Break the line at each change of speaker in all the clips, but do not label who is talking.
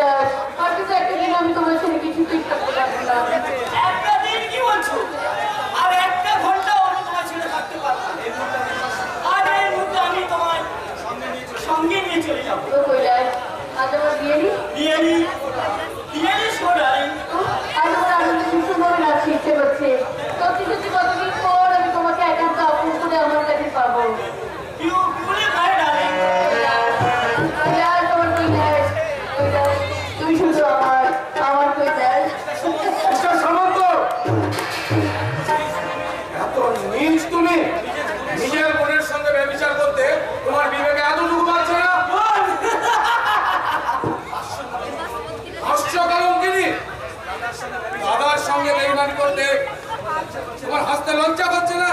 শেষ তোমার সঙ্গে
একটা দিন কি বলছো? আর একটা ঘণ্টা তোমার ছেড়ে থাকতে পারতাম আর এই তোমার সঙ্গে নিয়ে চলে যাব।
আজ আমার বিয়ে নিই?
বিয়ে
নিই। তোমার হাসতে লজ্জা করছে না?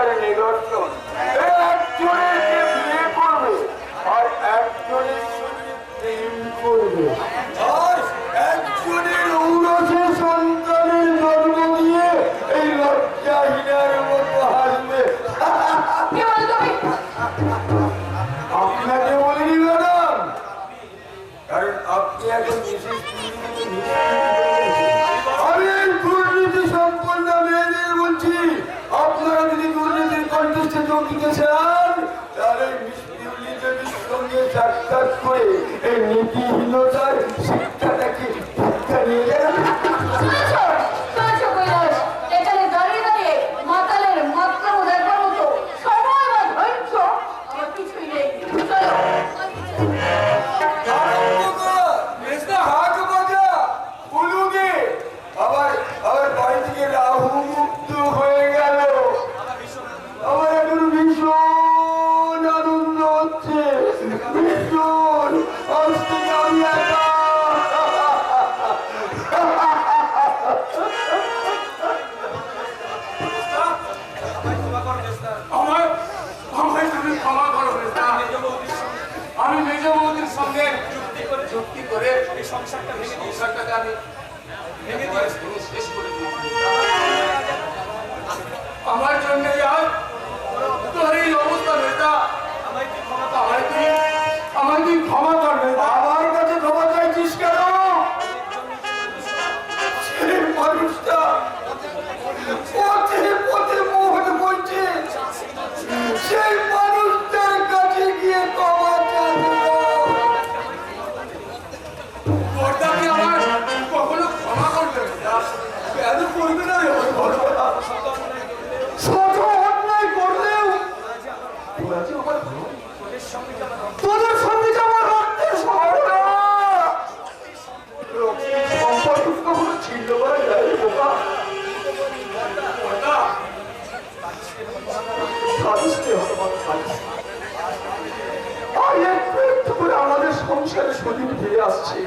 তার নিদর্শন। একজনের বিয়ে করবে আর একজনের লিখেছেন তার এই মিষ্টি সঙ্গে সাক্ষাৎ করে এই নীতিহীন আমি
মেজ বৌদির সঙ্গে যুক্তি করে যুক্তি করে এই সংসারটা ভেঙে সংসারটাকে আমি ভেঙে দিয়েছি।
সংসারে সজীব ফিরে আসছি।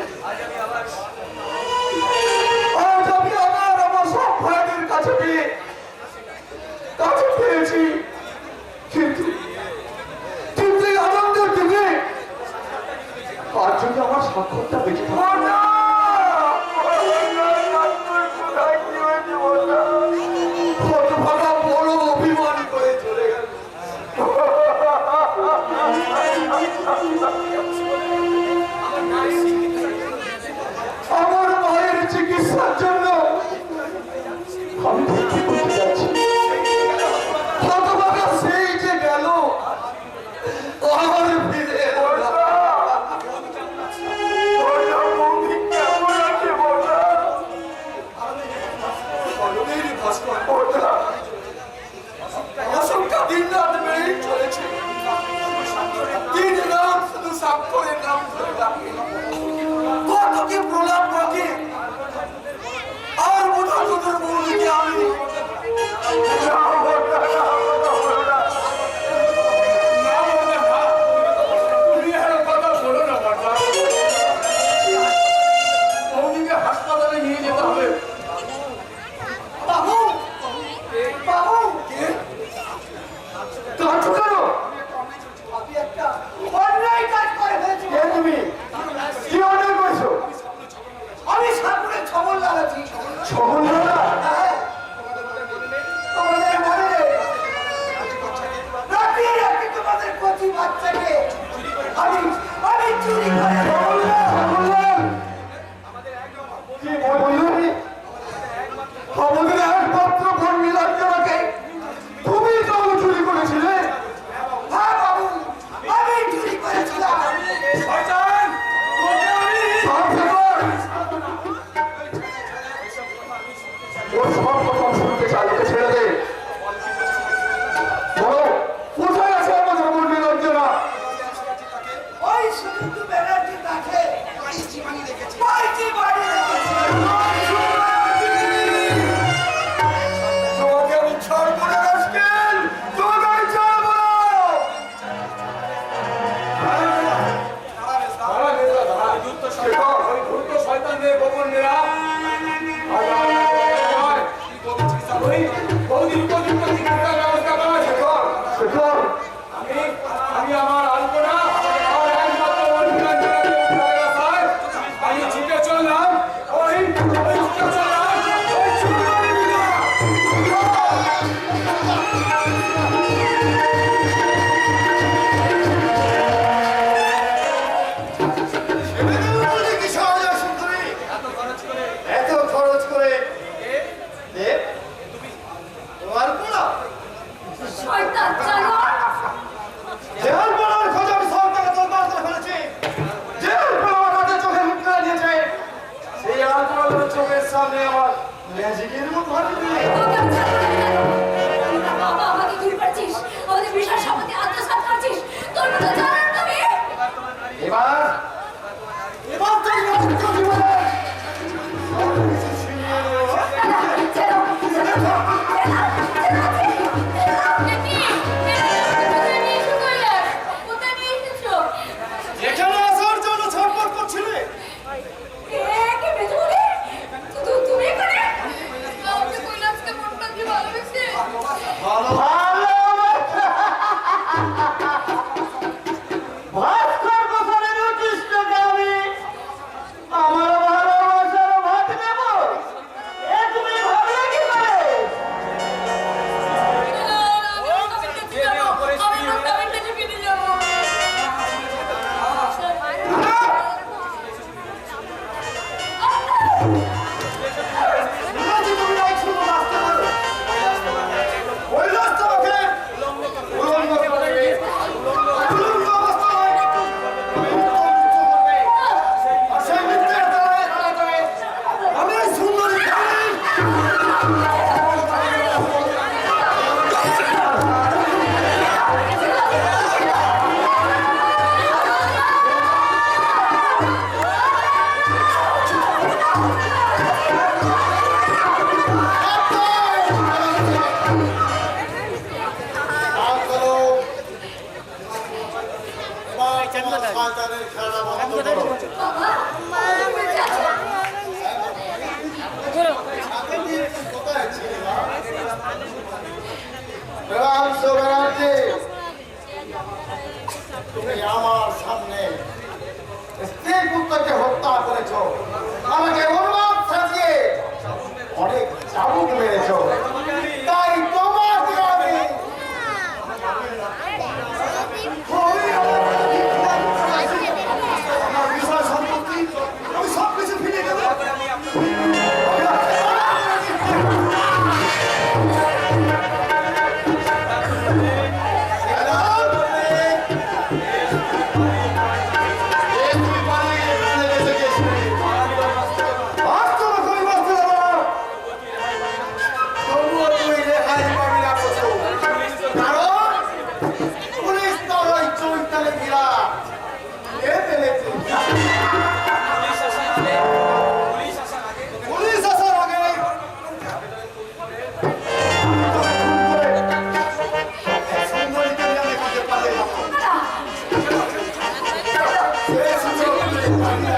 তুমি আমার
সামনে স্ত্রী পুত্রকে হত্যা করেছ আমাকে অনুবাদ সাজিয়ে অনেক চাবুক মেরেছ।
Amen.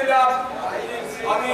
দিলাম। আমি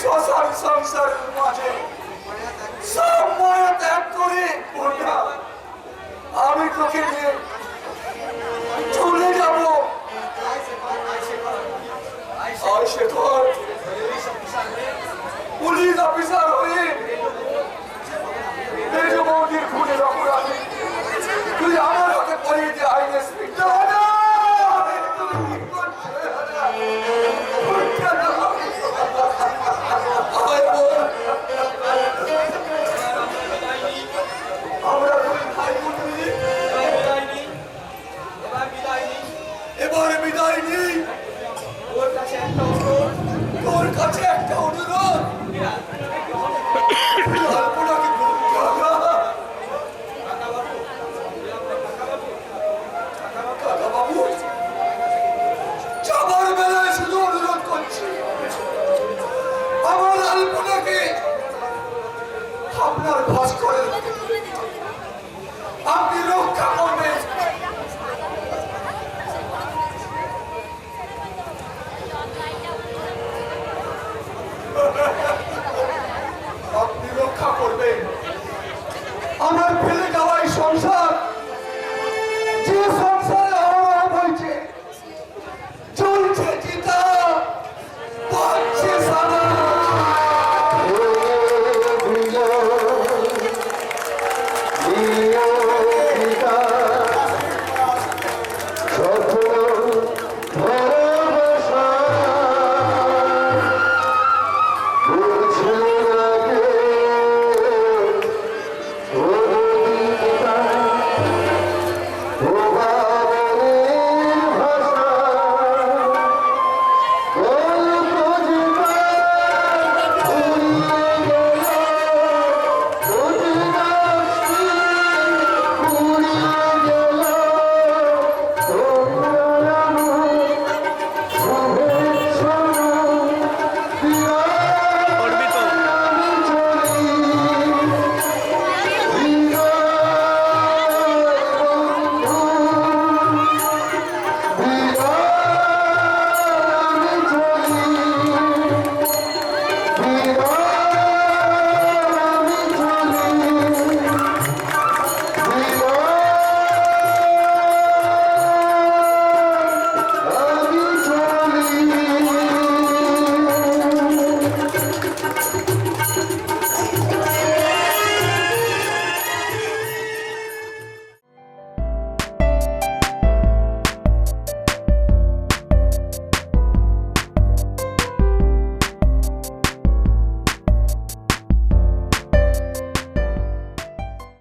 শ্মশান সংসারের মাঝে। সব মায়া ত্যাগ করে আমি তোকে চলে যাব। পুলিশ অফিসার হয়ে মেজ বৌদির খুনের তুই আমার হাতে পড়িয়ে দিয়ে আইনে স্পিড